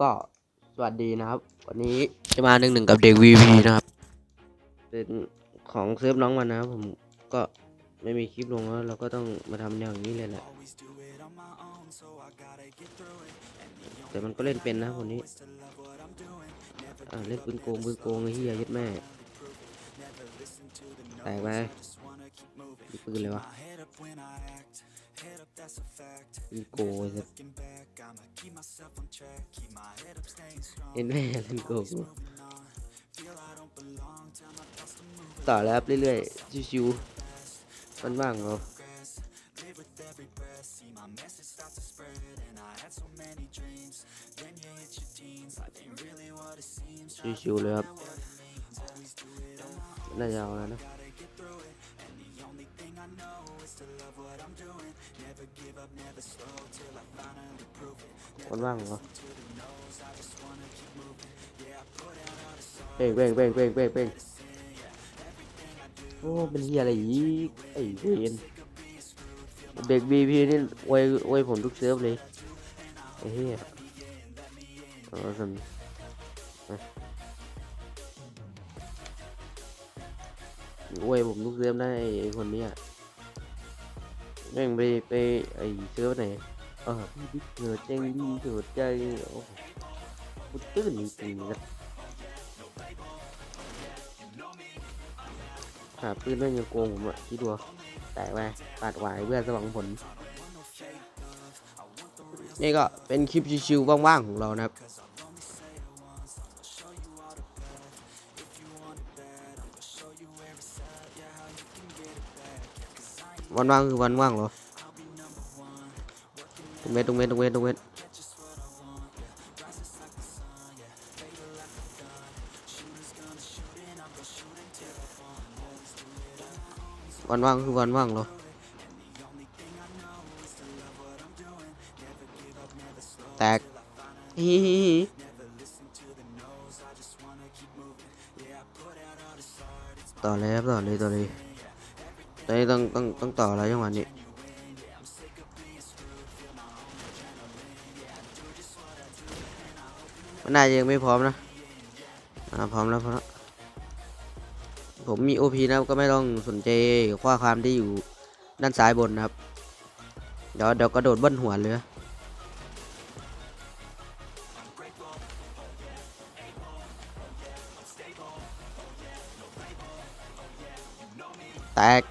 ก็สวัสดีนะครับ วันนี้จะมาหนึ่งหนึ่งกับเด็ก VP นะครับเป็นของเซิร์ฟน้องมันนะครับผมก็ไม่มีคลิปลงแล้วเราก็ต้องมาทำแนวอย่างนี้เลยแหละแต่มันก็เล่นเป็นนะครับคนนี้อ่าเล่นปืนโกงปืนโกงไอ้เหี้ยยึดแม่แตกไปมีปืนเลยวะปืนโกงไอ้สัส เห็นแม่เล่นโกงต่อแล้วครับเรื่อยๆ ชิวๆมันว่างเหรอชิวๆเลยครับ น่าจะเอาแล้วนะ คนว่างเหรอเป้งเป้งเป้งเป้งเป้งเป้งโอ้เป็นเฮียอะไรอีกไอ้เวนเด็กบีพีนี่ไวยไวยผมทุกเซิร์ฟเลยไอ้เฮียเอาสันมาไวยผมทุกเซิร์ฟได้ไอ้ไอ้คนเนี้ย แม่งไปไปไอ้เซิร์ฟไหนเออพี่บิ๊กเกิดใจดีเกิดใจโอ้โหตื่นจริงๆนะหาปืนด้วยยังโกงผมอะคิดดูเอาแตกไปปาดหวายเพื่อสว่างผล นี่ก็เป็นคลิปชิวๆว่างๆของเรานะครับ วันว่างคือวันว่างเหรอตรงเม็ดตรงเม็ดตรงเม็ดตรงเม็ดวันว่างคือวันว่างเหรอแตกฮิฮิฮิต่อเลยครับต่อเลยต่อเลย ตอนนี้ต้องต้องต้องต่ออะไรจังหวะนี้มันน่าจะยังไม่พร้อมนะอ่าพร้อมแล้วพร้อมแล้วผมมี OP นะก็ไม่ต้องสนใจข้อความที่อยู่ด้านซ้ายบนนะครับ เดี๋ยวเดี๋ยวกระโดดบิ้ลหัวเลยแตก